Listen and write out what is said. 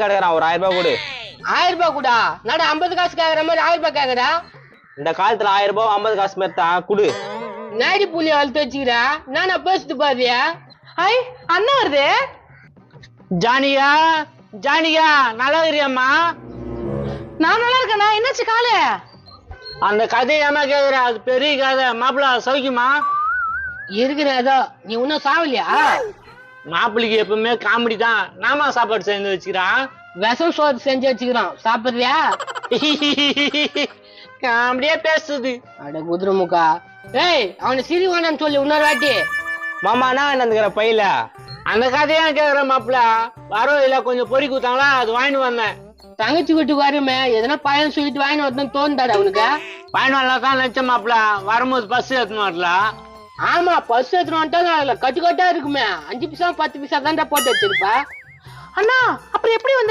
கிடக்குறான் ஒரு ஆயிரம் ரூபாய் கொடு. ஆயிரம் ரூபாய் கூடா? நட ஐம்பது காசு கேக்குற மாதிரி ஆயிரம் ரூபாய் கேக்குறா? இந்த காலத்துல ஆயிரம் ரூபாய் ஐம்பது காசு மாதிரி தான் குடு. நாடி புள்ளி வளர்த்து வச்சுக்கிறா? நானா பேசிட்டு பாதியா ஐ அண்ணன் வருது. ஜானியா ஜானியா நல்லா இருக்கிறியம்மா? நான் நல்லா இருக்கேண்ணா என்னாச்சு காலு? அந்த கதையை ஏமா கேக்குற? அது பெரிய கதை மாப்பிள்ள சௌக்கியமா? இருக்கிற ஏதோ நீ இன்னும் சாவலியா? மாப்பிள்ளைக்கு எப்பவுமே காமெடி தான். நாமா சாப்பாடு செஞ்சு வச்சுக்கிறான் விஷம் சோறு செஞ்சு வச்சுக்கிறோம். சாப்பிடுறியா? காமெடியா பேசுது. அட குதிரை முக்கா ஏய் அவனை சிரி வேணாம்னு சொல்லி இன்னொரு வாட்டி. மாமா என்ன வேணுங்கிற பையில? அந்த கதையா கேக்குற மாப்பிள்ள. வரோம் இல்ல கொஞ்சம் பொறி கொடுத்தாங்களா? அது வாங்கிட்டு வந்தேன். தங்கச்சி வீட்டுக்கு வருமே எதனா பையன் சொல்லிட்டு வாங்கி வரணும் தோணுதாடா அவனுக்கு வாங்கிட்டு வரலாம் தான் நினைச்சேன் மாப்பிள்ள. வரும்போது பஸ் எடுத்துன்னு வரல. ஆமா பஸ் எடுத்துட்டு வந்துட்டாலும் அதுல கட்டு கட்டா இருக்குமே. அஞ்சு பைசா பத்து பைசா தான்டா போட்டு வச்சிருப்பா. அண்ணா அப்புறம் எப்படி வந்து